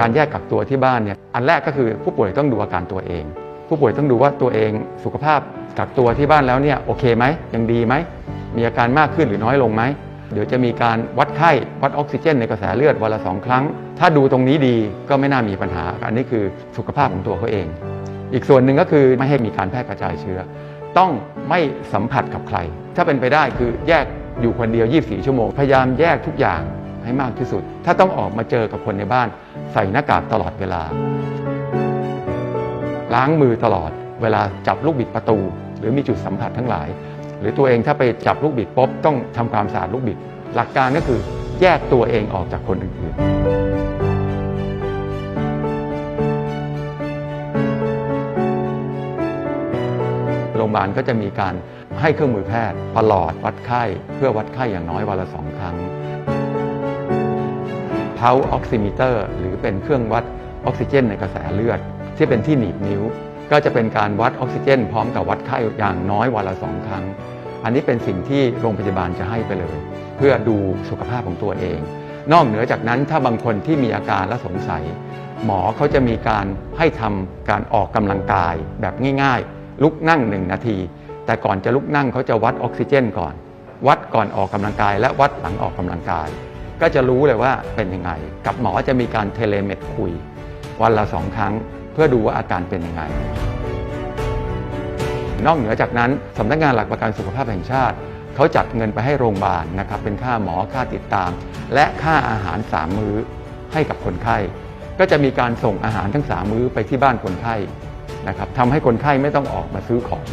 การแยกกักตัวที่บ้านเนี่ยอันแรกก็คือผู้ป่วยต้องดูอาการตัวเอง ผู้ป่วยต้องดูว่าตัวเองสุขภาพกักตัวที่บ้านแล้วเนี่ยโอเคไหมยังดีไหมมีอาการมากขึ้นหรือน้อยลงไหมเดี๋ยวจะมีการวัดไข้วัดออกซิเจนในกระแสเลือดวันละสองครั้ง ถ้าดูตรงนี้ดีก็ไม่น่ามีปัญหา อันนี้คือสุขภาพของตัวเขาเอง อีกส่วนหนึ่งก็คือไม่ให้มีการแพร่กระจายเชื้อ ต้องไม่สัมผัสกับใคร ถ้าเป็นไปได้คือแยกอยู่คนเดียว 24 ชั่วโมง พยายามแยกทุกอย่าง ให้มากที่สุด ถ้าต้องออกมาเจอกับคนในบ้าน ใส่หน้ากากตลอดเวลา ล้างมือตลอด เวลาจับลูกบิดประตู หรือมีจุดสัมผัสทั้งหลาย หรือตัวเองถ้าไปจับลูกบิดป๊บต้องทำความสะอาดลูกบิด หลักการก็คือแยกตัวเองออกจากคนอื่นโรงพยาบาลก็จะมีการให้เครื่องมือแพทย์ประหลอดวัดไข้ เพื่อวัดไข้อย่างน้อยวันละสองครั้ง เพาออกซิมิเตอร์ หรือเป็นเครื่องวัดออกซิเจนในกระแสเลือด ที่เป็นที่หนีบนิ้ว ก็จะเป็นการวัดออกซิเจน พร้อมกับวัดไข้อย่างน้อยวันละสองครั้ง อันนี้เป็นสิ่งที่โรงพยาบาลจะให้ไปเลย เพื่อดูสุขภาพของตัวเอง นอกเหนือจากนั้นถ้าบางคนที่มีอาการและสงสัย หมอเขาจะมีการให้ทำการออกกำลังกายแบบง่ายๆ ลุกนั่งหนึ่งนาที แต่ก่อนจะลุกนั่งเขาจะวัดออกซิเจนก่อน วัดก่อนออกกำลังกาย และวัดหลังออกกำลังกาย ก็จะรู้เลยว่าเป็นยังไง กับหมอจะมีการเทเลเมดคุย วันละสองครั้ง เพื่อดูว่าอาการเป็นยังไง นอกเหนือจากนั้นสำนักงานหลักประกันสุขภาพแห่งชาติ เขาจัดเงินไปให้โรงพยาบาลนะครับเป็นค่าหมอค่าติดตาม และค่าอาหารสามมื้อให้กับคนไข้ก็จะมีการส่งอาหารทั้งสามมื้อไปที่บ้านคนไข้นะครับทำให้คนไข้ไม่ต้องออกมาซื้อของ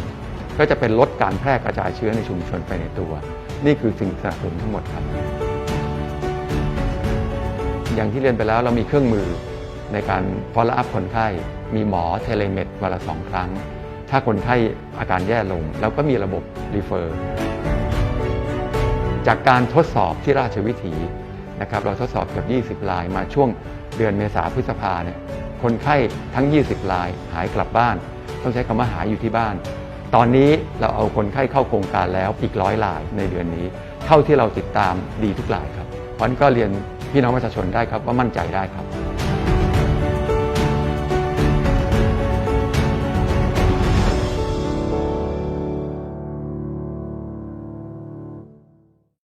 ก็จะเป็นลดการแพร่กระจายเชื้อในชุมชนไปในตัว นี่คือสิ่งสนับสนุนทั้งหมดครับ อย่างที่เรียนไปแล้วเรามีเครื่องมือในการ follow up คนไข้ มีหมอเทเลเมดวันละสองครั้ง ถ้าคนไข้อาการแย่ลงเราก็มีระบบ refer จากการทดสอบที่ราชวิถีนะครับเราทดสอบเกือบ20รายมาช่วงเดือนเมษาพฤษภาเนี่ยคนไข้ทั้ง 20รายหายกลับบ้าน ต้องใช้คำว่าหายอยู่ที่บ้าน ตอนนี้เราเอาคนไข้เข้าโครงการแล้วอีกร้อยรายในเดือนนี้ เท่าที่เราติดตามดีทุกรายครับเพราะนั้นก็เรียน พี่น้องประชาชนได้ครับว่ามั่นใจได้ครับ